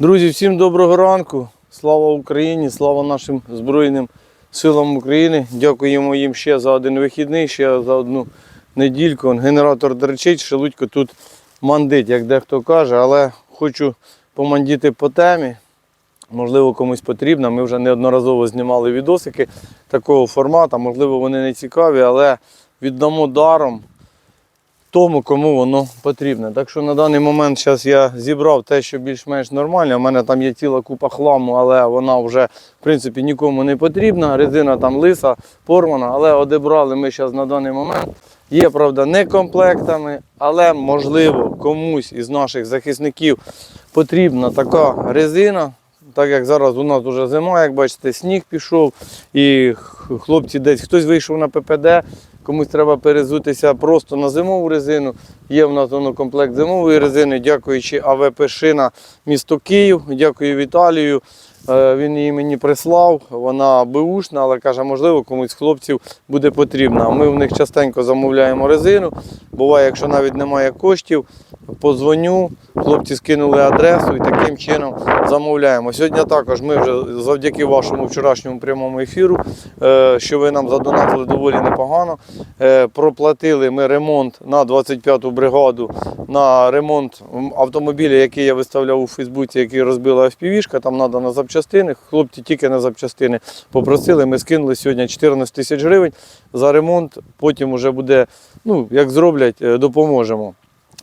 Друзі, всім доброго ранку. Слава Україні, слава нашим Збройним силам України. Дякуємо їм ще за один вихідний, ще за одну недільку. Генератор дерчить, шелудько тут мандить, як дехто каже, але хочу помандіти по темі. Можливо, комусь потрібно. Ми вже неодноразово знімали відосики такого формату. Можливо, вони не цікаві, але віддамо даром тому, кому воно потрібне. Так що на даний момент зараз я зібрав те, що більш-менш нормально. У мене там є ціла купа хламу, але вона вже в принципі нікому не потрібна. Резина там лиса, порвана, але одібрали ми зараз на даний момент. Є, правда, не комплектами, але можливо комусь із наших захисників потрібна така резина. Так як зараз у нас вже зима, як бачите, сніг пішов, і хлопці десь хтось вийшов на ППД, комусь треба перезутися просто на зимову резину. Є в нас комплект зимової резини, дякуючи АВП Шина місто Київ, дякую Віталію. Е, Він її мені прислав, вона беушна, але каже, можливо, комусь з хлопців буде потрібна. Ми в них частенько замовляємо резину. Буває, якщо навіть немає коштів, позвоню, хлопці скинули адресу і таким чином замовляємо. Сьогодні також ми вже завдяки вашому вчорашньому прямому ефіру, е, що ви нам задонатили доволі непогано. е, Проплатили ми ремонт на 25-ту бригаду на ремонт автомобіля, який я виставляв у Фейсбуці, який розбила FPV-шка, там треба на запчастини. Хлопці тільки на запчастини попросили. Ми скинули сьогодні 14 тисяч гривень за ремонт. Потім вже буде, ну, як зроблять, е, допоможемо.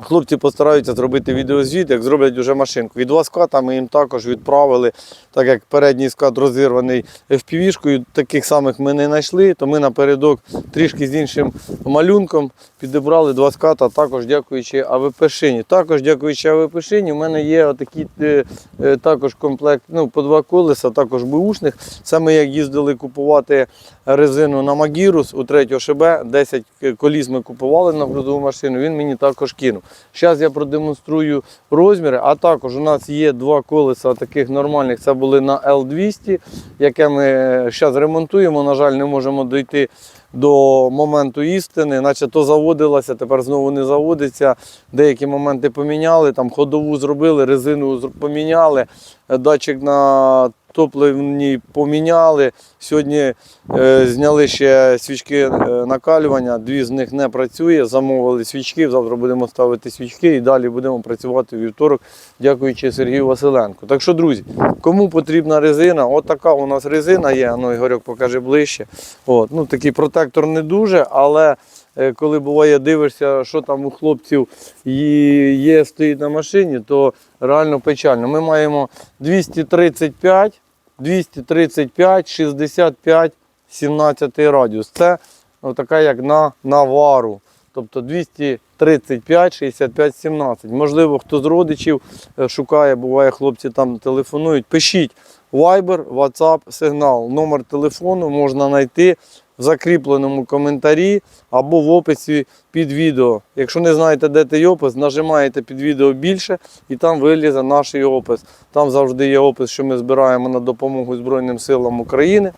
Хлопці постараються зробити відеозвіт, як зроблять вже машинку. І два ската ми їм також відправили, так як передній скат розірваний FPV-шкою, таких самих ми не знайшли, то ми напередок трішки з іншим малюнком підібрали два ската, також дякуючи АВП Шині. Також дякуючи АВП Шині, у мене є отакі е, е, також комплект, ну, по два колеса, також бушних. Це ми як їздили купувати резину на Магірус у 3 ШБ, 10 коліс ми купували на грузову машину, він мені також кинув. Зараз я продемонструю розміри, а також у нас є два колеса таких нормальних, це були на L200, яке ми зараз ремонтуємо. На жаль, не можемо дойти до моменту істини, наче то заводилося, тепер знову не заводиться. Деякі моменти поміняли, там ходову зробили, резину поміняли, е, датчик на топливні поміняли. Сьогодні е, зняли ще свічки е, накалювання, дві з них не працює. Замовили свічки. Завтра будемо ставити свічки і далі будемо працювати вівторок, дякуючи Сергію Василенку. Так що, друзі, кому потрібна резина, от така у нас резина є. Ну, Ігорьок покаже ближче. От, ну, такий протектор не дуже, але е, коли буває, дивишся, що там у хлопців є стоїть на машині, то реально печально. Ми маємо 235, 235, 65, 17 радіус. Це ну, така як на навару. Тобто 235, 65, 17. Можливо, хто з родичів е, шукає, буває, хлопці там телефонують. Пишіть Viber, WhatsApp, сигнал. Номер телефону можна знайти в закріпленому коментарі або в описі під відео. Якщо не знаєте, де той опис, нажимаєте під відео більше і там вилізе наш опис. Там завжди є опис, що ми збираємо на допомогу Збройним силам України.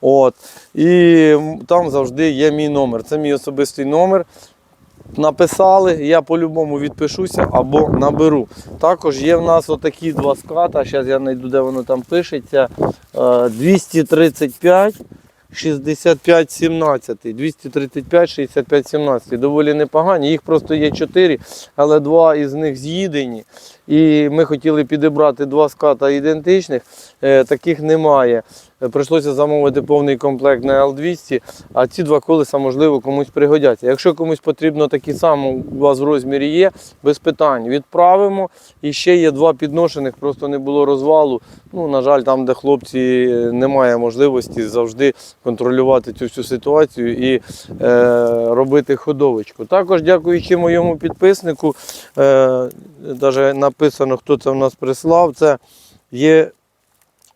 От. І там завжди є мій номер. Це мій особистий номер. Написали, я по-любому відпишуся або наберу. Також є в нас отакі два ската. Зараз я знайду, де воно там пишеться. Е, 235. 65 17, 235, 65, 17. Доволі непогані. Їх просто є 4, але два із них з'їдені. І ми хотіли підібрати два ската ідентичних, е, таких немає. Е, Прийшлося замовити повний комплект на L200, а ці два колеса, можливо, комусь пригодяться. Якщо комусь потрібно такі самі, у вас в розмірі є, без питань. Відправимо. І ще є два підношених, просто не було розвалу. Ну, на жаль, там, де хлопці е, немає можливості завжди контролювати цю всю ситуацію і е, робити ходовочку. Також дякуючи моєму підписнику, е, навіть написано, хто це в нас прислав. Це є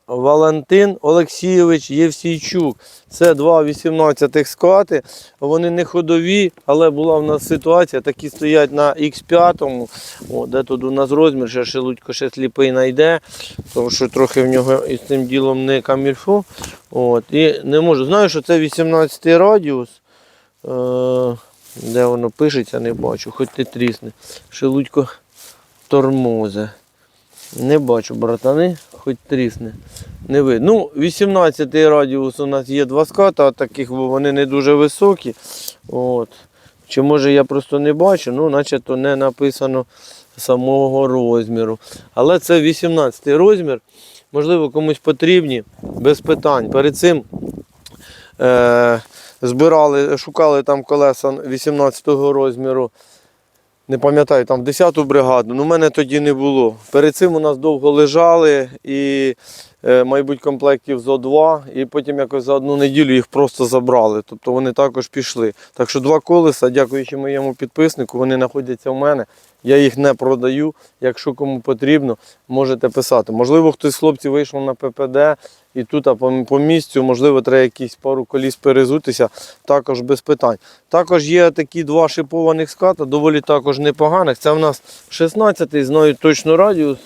Валентин Олексійович Євсійчук. Це два 18-х скати. Вони не ходові, але була в нас ситуація. Такі стоять на X5. О, де тут у нас розмір, ще шелудько ще сліпий знайде, тому що трохи в нього із цим ділом не камільфу. От, і не можу. Знаю, що це 18 радіус. Е, де воно пишеться, не бачу, хоч ти трісне. Шелудько тормозе. Не бачу, братани, хоч трісне. Не видно. Ну, 18 радіус у нас є два ската, таких бо вони не дуже високі. От. Чи може я просто не бачу, ну, наче то не написано самого розміру. Але це 18 розмір. Можливо, комусь потрібні, без питань. Перед цим е, збирали, шукали там колеса 18 розміру. Не пам'ятаю, там 10-ту бригаду, ну мене тоді не було. Перед цим у нас довго лежали і, мабуть, комплектів зо 2 і потім якось за одну неділю їх просто забрали. Тобто вони також пішли. Так що два колеса, дякуючи моєму підписнику, вони знаходяться в мене. Я їх не продаю. Якщо кому потрібно, можете писати. Можливо, хтось з хлопців вийшов на ППД і тут а по місцю, можливо, треба якісь пару коліс перезутися, також без питань. Також є такі два шипованих ската, доволі також непоганих. Це в нас 16-й, знаю точно радіус.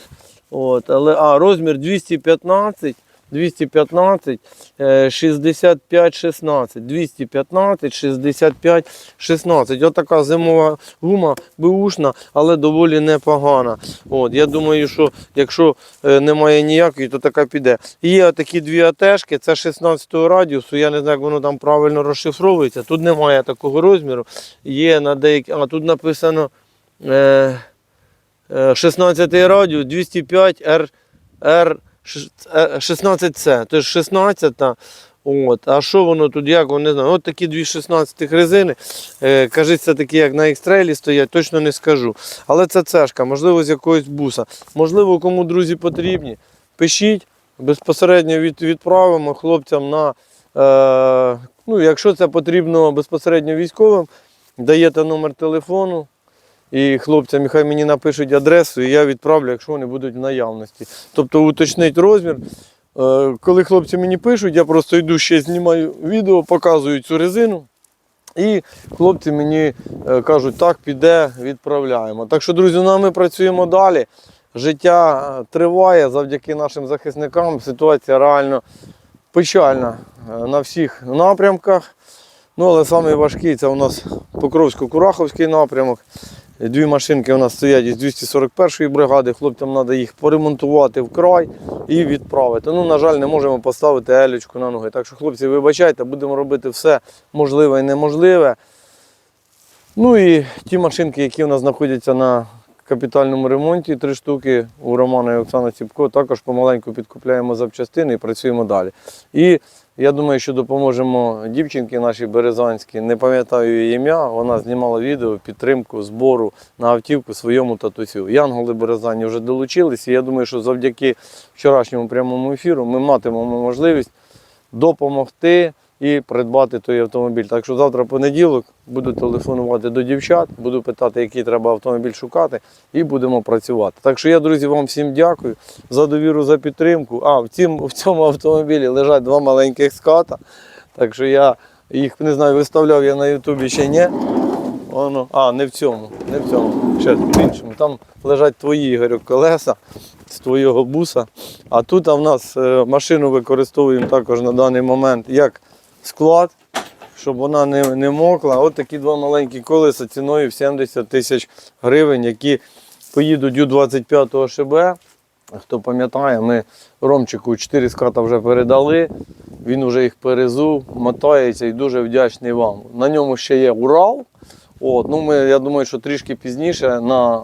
От, але, а, розмір 215, 215, е, 65, 16, 215, 65, 16. Ось така зимова гума, беушна, але доволі непогана. От, я думаю, що якщо е, немає ніякої, то така піде. Є такі дві АТшки, це 16 радіусу, я не знаю, як воно там правильно розшифровується. Тут немає такого розміру. Є на деякі, а тут написано е, 16 радіус 205 R, R 16C. Тож 16 От. А що воно тут, як, воно не знаю. От такі дві 16 резини. Е, кажеться, такі, як на екстрелі стоять, точно не скажу. Але це цешка, можливо, з якогось буса. Можливо, кому друзі потрібні. Пишіть, безпосередньо від, відправимо хлопцям на. Е, ну, якщо це потрібно безпосередньо військовим, даєте номер телефону. І хлопцям, хай мені напишуть адресу, і я відправлю, якщо вони будуть в наявності. Тобто уточнить розмір. Е, Коли хлопці мені пишуть, я просто йду ще знімаю відео, показую цю резину. І хлопці мені е, кажуть, так, піде, відправляємо. Так що, друзі, ну ми працюємо далі. Життя е, триває завдяки нашим захисникам. Ситуація реально печальна на всіх напрямках. Ну, але найважкий це у нас Покровсько-Кураховський напрямок. Дві машинки у нас стоять із 241-ї бригади. Хлопцям треба їх поремонтувати вкрай і відправити. Ну, на жаль, не можемо поставити елючку на ноги. Так що, хлопці, вибачайте, будемо робити все можливе і неможливе. Ну і ті машинки, які у нас знаходяться на капітальному ремонті, три штуки у Романа і Оксани Ціпко, також помаленьку підкупляємо запчастини і працюємо далі. І я думаю, що допоможемо дівчинки нашій березанській. Не пам'ятаю її ім'я. Вона знімала відео підтримку збору на автівку своєму татусю. Янголи Березані вже долучилися. Я думаю, що завдяки вчорашньому прямому ефіру ми матимемо можливість допомогти і придбати той автомобіль. Так що завтра понеділок буду телефонувати до дівчат, буду питати, який треба автомобіль шукати, і будемо працювати. Так що я, друзі, вам всім дякую за довіру, за підтримку. А в цім, в цьому автомобілі лежать два маленьких ската. Так що я їх не знаю, виставляв я на Ютубі ще ні. Воно, а, не в цьому, не в цьому, ще в іншому. Там лежать твої Ігорю, колеса з твого буса. А тут а в нас е, машину використовуємо також на даний момент як склад, щоб вона не, не мокла. От такі два маленькі колеса ціною в 70 тисяч гривень, які поїдуть у 25 ШБ. Хто пам'ятає, ми Ромчику 4 ската вже передали. Він вже їх перезув, мотається і дуже вдячний вам. На ньому ще є Урал. От, ну ми, я думаю, що трішки пізніше на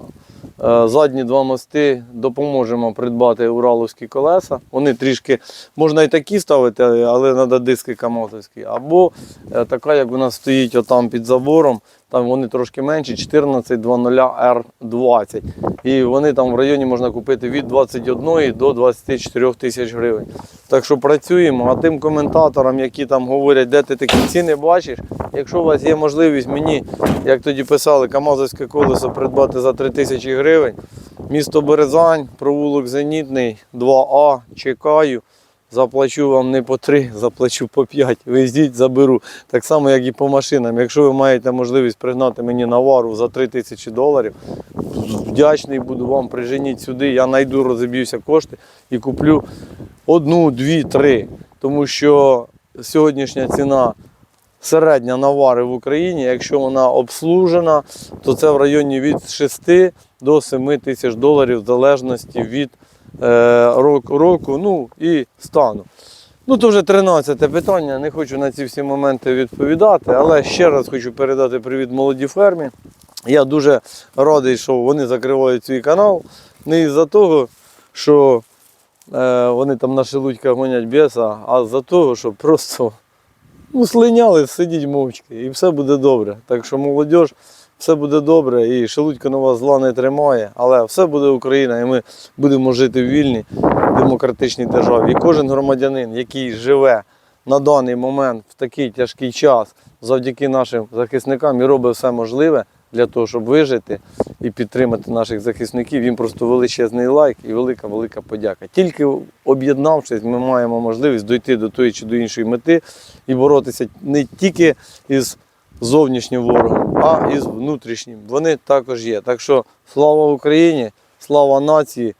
задні два мости допоможемо придбати ураловські колеса. Вони трішки можна і такі ставити, але треба диски камотовські. Або е, така, як у нас стоїть отам під забором, там вони трошки менші, 1420R20. І вони там в районі можна купити від 21 до 24 тисяч гривень. Так що працюємо, а тим коментаторам, які там говорять, де ти такі ціни бачиш, якщо у вас є можливість мені, як тоді писали, Камазовське колесо придбати за 3 тисячі гривень, місто Березань, провулок Зенітний, 2А, чекаю. Заплачу вам не по 3, заплачу по 5. Виїздіть, заберу. Так само, як і по машинам. Якщо ви маєте можливість пригнати мені навару за 3 тисячі доларів, вдячний буду вам, приженіть сюди, я знайду, розіб'юся кошти і куплю одну, дві, три. Тому що сьогоднішня ціна середня навари в Україні. Якщо вона обслужена, то це в районі від 6 до 7 тисяч доларів в залежності від року, року ну, і стану. Ну, то вже 13 питання. Не хочу на ці всі моменти відповідати, але ще раз хочу передати привіт молодій фермі. Я дуже радий, що вони закривають свій канал. Не із-за того, що е, вони там на шелудьках гонять біса, а з-за того, що просто ну, слиняли, сидіть мовчки, і все буде добре. Так що молодь, все буде добре, і шелудько на вас зла не тримає, але все буде Україна, і ми будемо жити в вільній демократичній державі. І кожен громадянин, який живе на даний момент в такий тяжкий час, завдяки нашим захисникам і робить все можливе для того, щоб вижити і підтримати наших захисників. Їм просто величезний лайк і велика велика подяка. Тільки об'єднавшись, ми маємо можливість дойти до тої чи до іншої мети і боротися не тільки із зовнішнім ворогом, а і з внутрішнім. Вони також є. Так що слава Україні, слава нації,